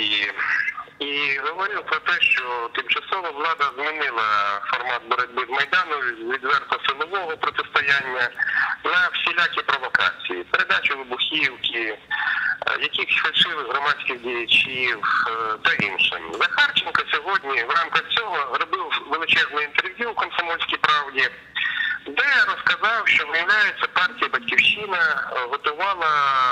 події. І говорив про те, що тимчасова влада змінила формат боротьби з Майдану відверто силового протистояння на всілякі провокації, передачу вибухівки, е, якихось фальшивих громадських діячів е, та іншим. Захарченко сьогодні в рамках цього робив величезне інтерв'ю у Комсомольській правді. Де розказав, що виявляється партія Батьківщина готувала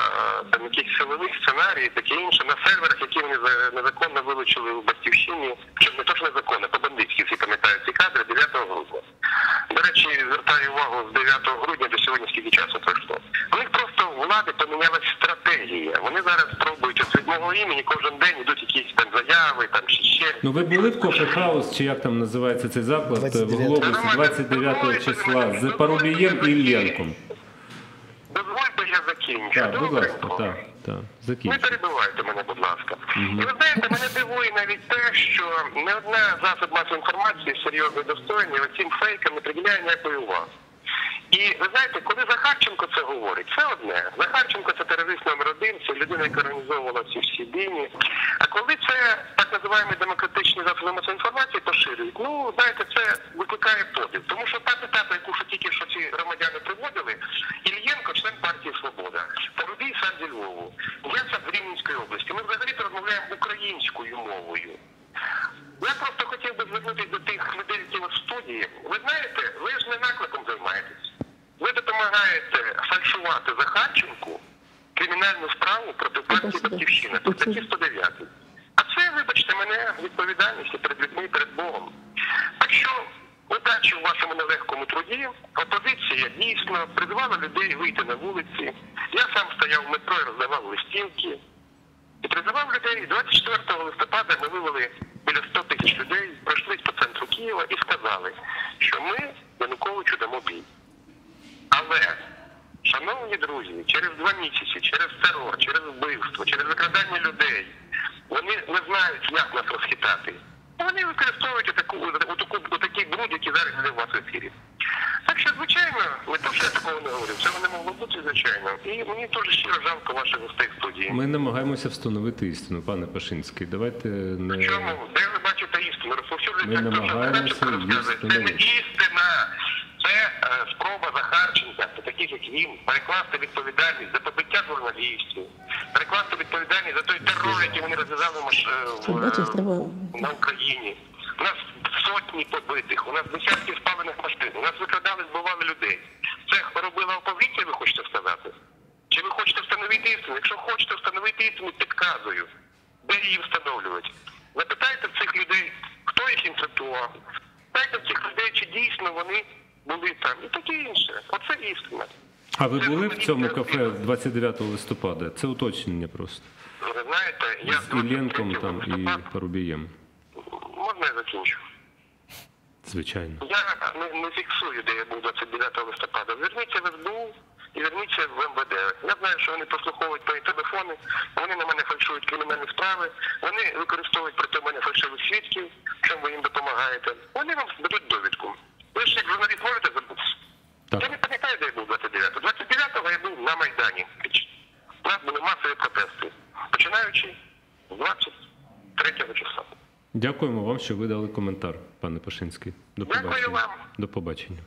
е, там якісь силових сценарії, таке інше на серверах, які вони за- незаконно вилучили у Батьківщині, чи не то ж незаконно, по бандитськи всі пам'ятають ці кадри 9 грудня. До речі, звертаю увагу з 9 грудня до сьогодні скільки часу пройшло. У них просто влади помінялась стратегія. Вони зараз пробують от від мого імені кожен день йдуть якісь там заяви, там чи ще. Ну ви були в Кофе Хаус, чи як там називається цей заклад е, в 29. Глобусі 29 числа з Парубієм і Іллєнком? Дозвольте, я закінчу. Так, будь ласка, так, так, Не перебивайте мене, будь ласка. І ви знаєте, мене дивує навіть те, що не одна засоб масової інформації серйозно достойний оцім фейкам не приділяє ніякої уваги. І ви знаєте, коли Захарченко це говорить, це одне. Захарченко це терорист номер один, це людина, яка організовувала ці всі дії. А коли це так називаємо демократичні засоби масової інформації поширюють, ну знаєте, це викликає подив. Тому що та цитата, яку що тільки що ці громадяни мовою. Я просто хотів би звернутися до тих людей, які в студії. Ви знаєте, ви ж не накликом займаєтесь. Ви допомагаєте фальшувати Захарченку кримінальну справу проти партії Батьківщина по статті 109. А це, вибачте мене, відповідальність перед людьми, і перед Богом. Так що удачі у вашому нелегкому труді. Опозиція дійсно призвала людей вийти на вулиці. Я сам стояв в метро і роздавав листівки. І призивав людей 24 листопада ми вивели біля 100 тисяч людей, пройшлись по центру Києва і сказали, що ми Януковичу дамо бій. Але, шановні друзі, через два місяці, через терор, через вбивство, через викрадання людей, вони не знають, як нас розхитати. Вони використовують отаку, отаку, отакий бруд, який зараз йде у вас в ефірі. То, що я такого не говорю, цього не могло бути, звичайно. І мені дуже щиро жалко ваших гостей в студії. Ми намагаємося встановити істину, пане Пашинський. Давайте не Чому? Де ви бачите істину? Розповсюджується Ми. Це не істина. Це е, спроба Захарченка, та таких як він, перекласти відповідальність за побиття журналістів, перекласти відповідальність за той терор, який вони розв'язали е, е, на Україні. У нас сотні побитих, у нас десятки спалених машин, у нас викрадали, збивали людей. Це робила опозиція, ви хочете сказати? Чи ви хочете встановити істину? Якщо хочете встановити істину, підказую. Де її встановлювати? Запитайте в цих людей, хто їх інфектував. Питайте в цих людей, чи дійсно вони були там. І таке інше. Оце істина. А ви були в цьому кафе 29 листопада? Це уточнення просто. Ви знаєте, я З Іллєнком там і Парубієм. Можна я закінчу? Звичайно. Я не, не фіксую, де я був 29 листопада. Зверніться в СБУ і зверніться в МВД. Я знаю, що вони прослуховують мої телефони, вони на мене фальшують кримінальні справи, вони використовують проти мене фальшивих свідків, чому ви їм допомагаєте. Вони вам дадуть довідку. Ви ж як журналіст можете забутися. Так. Я не пам'ятаю, де я був 29-го. 29-го я був на Майдані. У нас були масові протести, починаючи з 23 числа. Дякуємо вам, що ви дали коментар, пане Пашинський. До Дякую побачення. вам. До побачення.